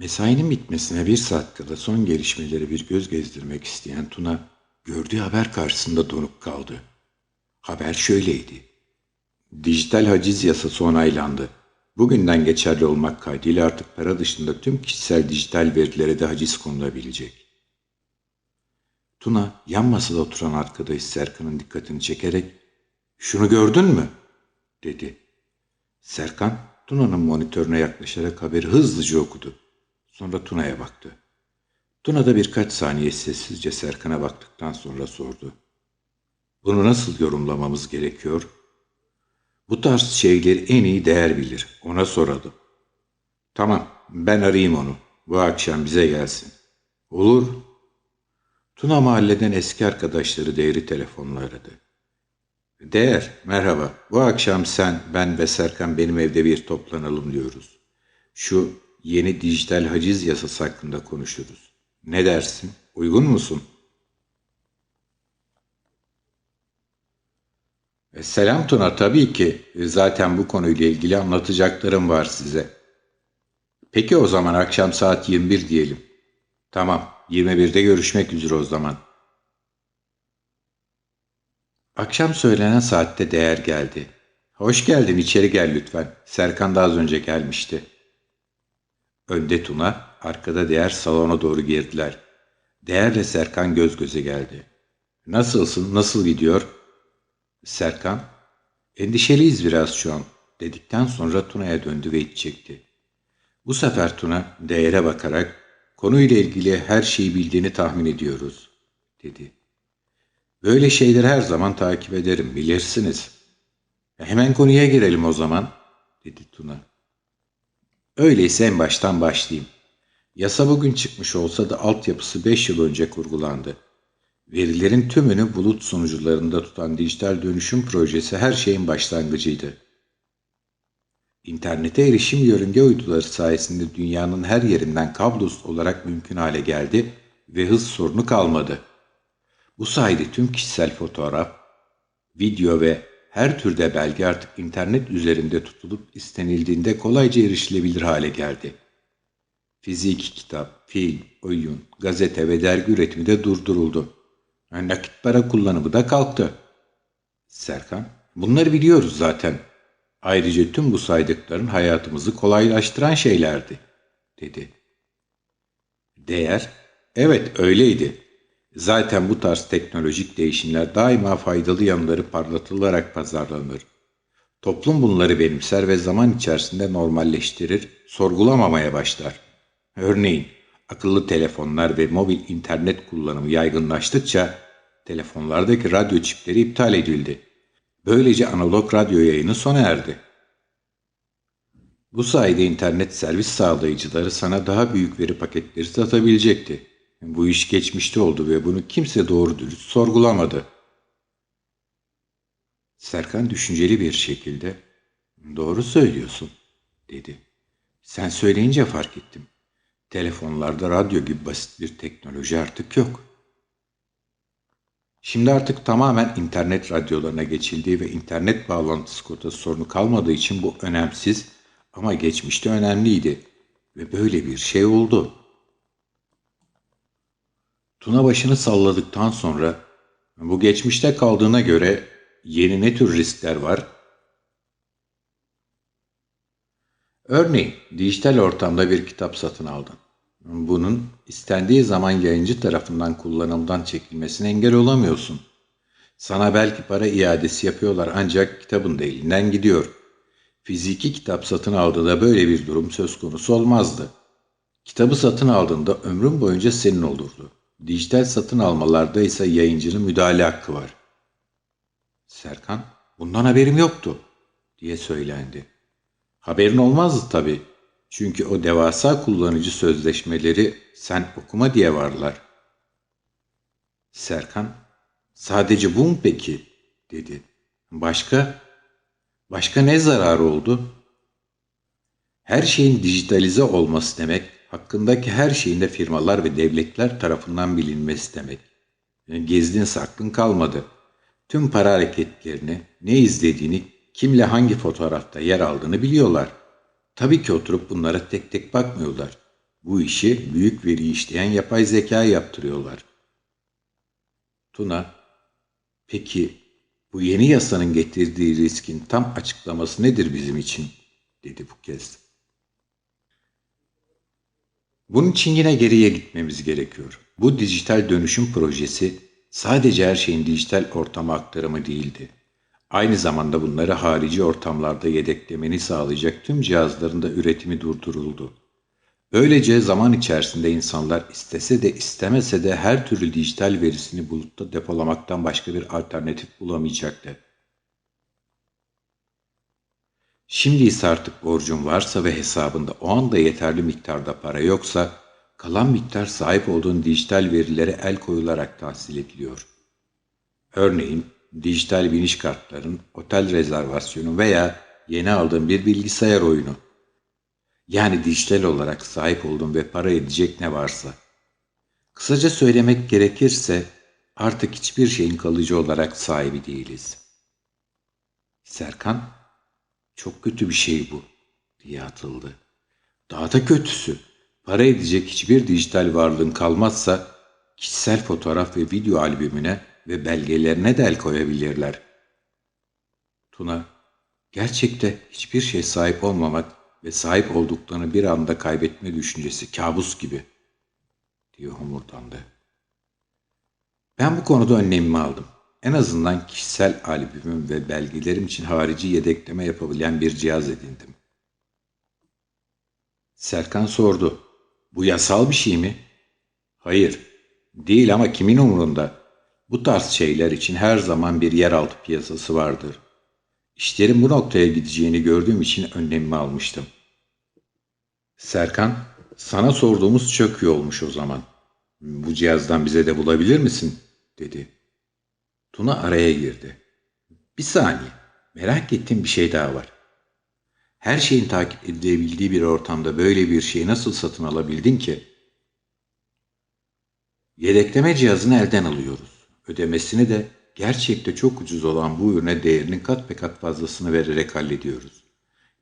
Mesainin bitmesine bir saat kala son gelişmeleri bir göz gezdirmek isteyen Tuna gördüğü haber karşısında donup kaldı. Haber şöyleydi. Dijital haciz yasası onaylandı. Bugünden geçerli olmak kaydıyla artık para dışında tüm kişisel dijital verilere de haciz konulabilecek. Tuna yan masada oturan arkadaş Serkan'ın dikkatini çekerek ''Şunu gördün mü?'' dedi. Serkan Tuna'nın monitörüne yaklaşarak haberi hızlıca okudu. Sonra Tuna'ya baktı. Tuna da birkaç saniye sessizce Serkan'a baktıktan sonra sordu. Bunu nasıl yorumlamamız gerekiyor? Bu tarz şeyleri en iyi değer bilir. Ona soralım. Tamam, ben arayayım onu. Bu akşam bize gelsin. Olur. Tuna mahalleden eski arkadaşları Değer'i telefonla aradı. Değer, merhaba. Bu akşam sen, ben ve Serkan benim evde bir toplanalım diyoruz. Şu yeni dijital haciz yasası hakkında konuşuruz. Ne dersin? Uygun musun? E, selam Tuna, tabii ki. E, zaten bu konuyla ilgili anlatacaklarım var size. Peki o zaman akşam saat 21 diyelim. Tamam, 21'de görüşmek üzere o zaman. Akşam söylenen saatte değer geldi. Hoş geldin, içeri gel lütfen. Serkan da az önce gelmişti. Önde Tuna, arkada Değer salona doğru girdiler. Değerle Serkan göz göze geldi. Nasılsın, nasıl gidiyor? Serkan, endişeliyiz biraz şu an dedikten sonra Tuna'ya döndü ve iç çekti. Bu sefer Tuna Değer'e bakarak konuyla ilgili her şeyi bildiğini tahmin ediyoruz dedi. Böyle şeyleri her zaman takip ederim bilirsiniz. Hemen konuya girelim o zaman dedi Tuna. Öyleyse en baştan başlayayım. Yasa bugün çıkmış olsa da altyapısı 5 yıl önce kurgulandı. Verilerin tümünü bulut sunucularında tutan dijital dönüşüm projesi her şeyin başlangıcıydı. İnternete erişim yörünge uyduları sayesinde dünyanın her yerinden kablosuz olarak mümkün hale geldi ve hız sorunu kalmadı. Bu sayede tüm kişisel fotoğraf, video ve her türde belge artık internet üzerinde tutulup istenildiğinde kolayca erişilebilir hale geldi. Fiziki kitap, film, oyun, gazete ve dergi üretimi de durduruldu. Nakit para kullanımı da kalktı. Serkan, bunları biliyoruz zaten. Ayrıca tüm bu saydıkların hayatımızı kolaylaştıran şeylerdi, dedi. Değer, evet öyleydi. Zaten bu tarz teknolojik değişimler daima faydalı yanları parlatılarak pazarlanır. Toplum bunları benimser ve zaman içerisinde normalleştirir, sorgulamamaya başlar. Örneğin akıllı telefonlar ve mobil internet kullanımı yaygınlaştıkça telefonlardaki radyo çipleri iptal edildi. Böylece analog radyo yayını sona erdi. Bu sayede internet servis sağlayıcıları sana daha büyük veri paketleri satabilecekti. Bu iş geçmişte oldu ve bunu kimse doğru dürüst sorgulamadı. Serkan düşünceli bir şekilde "Doğru söylüyorsun." dedi. "Sen söyleyince fark ettim. Telefonlarda radyo gibi basit bir teknoloji artık yok." Şimdi artık tamamen internet radyolarına geçildiği ve internet bağlantısı kotası sorunu kalmadığı için bu önemsiz ama geçmişte önemliydi ve böyle bir şey oldu. Tuna başını salladıktan sonra bu geçmişte kaldığına göre yeni ne tür riskler var? Örneğin dijital ortamda bir kitap satın aldın. Bunun istendiği zaman yayıncı tarafından kullanımdan çekilmesine engel olamıyorsun. Sana belki para iadesi yapıyorlar ancak kitabın da elinden gidiyor. Fiziki kitap satın aldığında böyle bir durum söz konusu olmazdı. Kitabı satın aldığında ömrün boyunca senin olurdu. Dijital satın almalarda ise yayıncının müdahale hakkı var. Serkan, bundan haberim yoktu diye söylendi. Haberin olmazdı tabii. Çünkü o devasa kullanıcı sözleşmeleri sen okuma diye varlar. Serkan, sadece bu mu peki? dedi. Başka? Başka ne zararı oldu? Her şeyin dijitalize olması demek, hakkındaki her şeyin de firmalar ve devletler tarafından bilinmesi demek. Gezdin saklın kalmadı. Tüm para hareketlerini, ne izlediğini, kimle hangi fotoğrafta yer aldığını biliyorlar. Tabii ki oturup bunlara tek tek bakmıyorlar. Bu işi büyük veri işleyen yapay zeka yaptırıyorlar. Tuna, peki bu yeni yasanın getirdiği riskin tam açıklaması nedir bizim için? dedi bu kez. Bunun için yine geriye gitmemiz gerekiyor. Bu dijital dönüşüm projesi sadece her şeyin dijital ortama aktarımı değildi. Aynı zamanda bunları harici ortamlarda yedeklemeni sağlayacak tüm cihazların da üretimi durduruldu. Böylece zaman içerisinde insanlar istese de istemese de her türlü dijital verisini bulutta depolamaktan başka bir alternatif bulamayacaktı. Şimdi ise artık borcun varsa ve hesabında o anda yeterli miktarda para yoksa, kalan miktar sahip olduğun dijital verilere el koyularak tahsil ediliyor. Örneğin dijital biniş kartların, otel rezervasyonu veya yeni aldığın bir bilgisayar oyunu. Yani dijital olarak sahip olduğun ve para edecek ne varsa. Kısaca söylemek gerekirse artık hiçbir şeyin kalıcı olarak sahibi değiliz. Serkan, çok kötü bir şey bu diye atıldı. Daha da kötüsü, para edecek hiçbir dijital varlığın kalmazsa kişisel fotoğraf ve video albümüne ve belgelerine de el koyabilirler. Tuna, gerçekte hiçbir şey sahip olmamak ve sahip olduklarını bir anda kaybetme düşüncesi kabus gibi, diye homurdandı. Ben bu konuda önlemimi aldım. En azından kişisel albümüm ve belgelerim için harici yedekleme yapabilen bir cihaz edindim. Serkan sordu. Bu yasal bir şey mi? Hayır, değil ama kimin umurunda? Bu tarz şeyler için her zaman bir yeraltı piyasası vardır. İşlerin bu noktaya gideceğini gördüğüm için önlemimi almıştım. Serkan, sana sorduğumuz çok iyi olmuş o zaman. Bu cihazdan bize de bulabilir misin? dedi. Tuna araya girdi. Bir saniye, merak ettiğim bir şey daha var. Her şeyin takip edilebildiği bir ortamda böyle bir şeyi nasıl satın alabildin ki? Yedekleme cihazını elden alıyoruz. Ödemesini de gerçekte çok ucuz olan bu ürüne değerinin kat be kat fazlasını vererek hallediyoruz.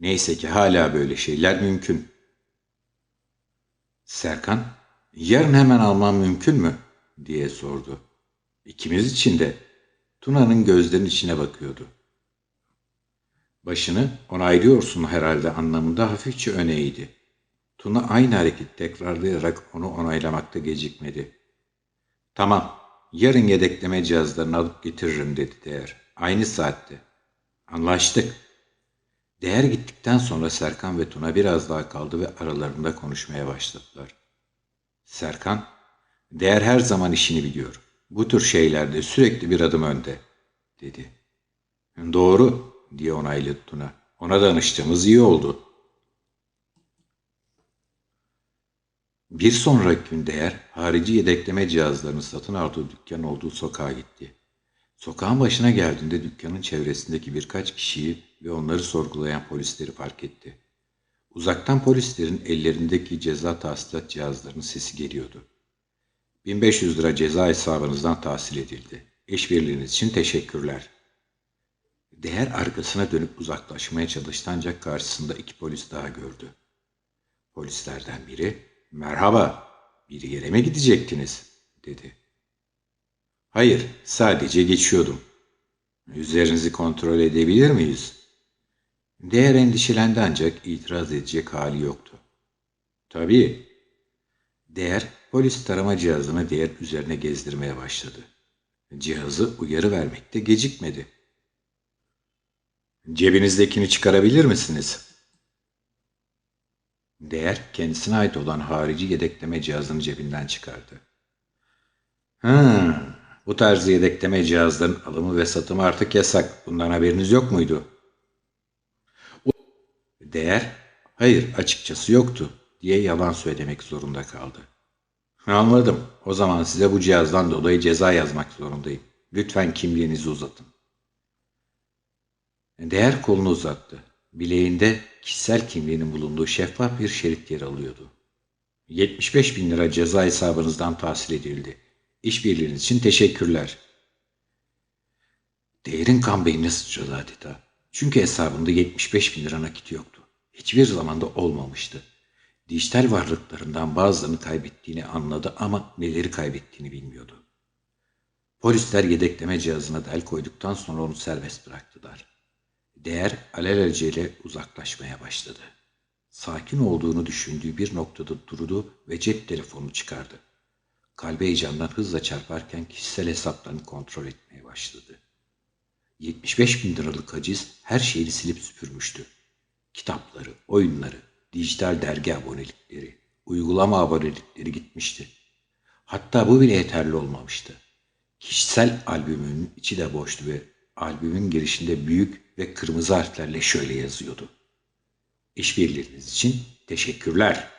Neyse ki hala böyle şeyler mümkün. Serkan, yarın hemen almam mümkün mü? diye sordu. İkimiz için de Tuna'nın gözlerinin içine bakıyordu. Başını onaylıyorsun herhalde anlamında hafifçe öne eğdi. Tuna aynı hareket tekrarlayarak onu onaylamakta gecikmedi. Tamam, yarın yedekleme cihazlarını alıp getiririm dedi Değer. Aynı saatte. Anlaştık. Değer gittikten sonra Serkan ve Tuna biraz daha kaldı ve aralarında konuşmaya başladılar. Serkan, Değer her zaman işini biliyor. Bu tür şeylerde sürekli bir adım önde, dedi. Doğru, diye onayladı Tuna. Ona danıştığımız iyi oldu. Bir sonraki gün Değer, harici yedekleme cihazlarını satın aldığı dükkan olduğu sokağa gitti. Sokağın başına geldiğinde dükkanın çevresindeki birkaç kişiyi ve onları sorgulayan polisleri fark etti. Uzaktan polislerin ellerindeki ceza tahsilat cihazlarının sesi geliyordu. 1500 lira ceza hesabınızdan tahsil edildi. İşbirliğiniz için teşekkürler. Değer arkasına dönüp uzaklaşmaya çalıştı ancak karşısında iki polis daha gördü. Polislerden biri, merhaba, bir yere mi gidecektiniz, dedi. Hayır, sadece geçiyordum. Üzerinizi kontrol edebilir miyiz? Değer endişelendi ancak itiraz edecek hali yoktu. Tabii. Değer polis tarama cihazını değer üzerine gezdirmeye başladı. Cihazı uyarı vermekte gecikmedi. Cebinizdekini çıkarabilir misiniz? Değer kendisine ait olan harici yedekleme cihazını cebinden çıkardı. Hmm, bu tarz yedekleme cihazların alımı ve satımı artık yasak. Bundan haberiniz yok muydu? Değer, hayır açıkçası yoktu diye yalan söylemek zorunda kaldı. Anladım. O zaman size bu cihazdan dolayı ceza yazmak zorundayım. Lütfen kimliğinizi uzatın. Değer kolunu uzattı. Bileğinde kişisel kimliğinin bulunduğu şeffaf bir şerit yer alıyordu. 75 bin lira ceza hesabınızdan tahsil edildi. İşbirliğiniz için teşekkürler. Değerin kan beynine sıçradı adeta. Çünkü hesabında 75 bin lira nakit yoktu. Hiçbir zamanda olmamıştı. Dijital varlıklarından bazılarını kaybettiğini anladı ama neleri kaybettiğini bilmiyordu. Polisler yedekleme cihazına da el koyduktan sonra onu serbest bıraktılar. Değer alelacele uzaklaşmaya başladı. Sakin olduğunu düşündüğü bir noktada durdu ve cep telefonunu çıkardı. Kalbi heyecandan hızla çarparken kişisel hesaplarını kontrol etmeye başladı. 75 bin liralık haciz her şeyini silip süpürmüştü. Kitapları, oyunları, dijital dergi abonelikleri, uygulama abonelikleri gitmişti. Hatta bu bile yeterli olmamıştı. Kişisel albümünün içi de boştu ve albümün girişinde büyük ve kırmızı harflerle şöyle yazıyordu. İşbirliğiniz için teşekkürler.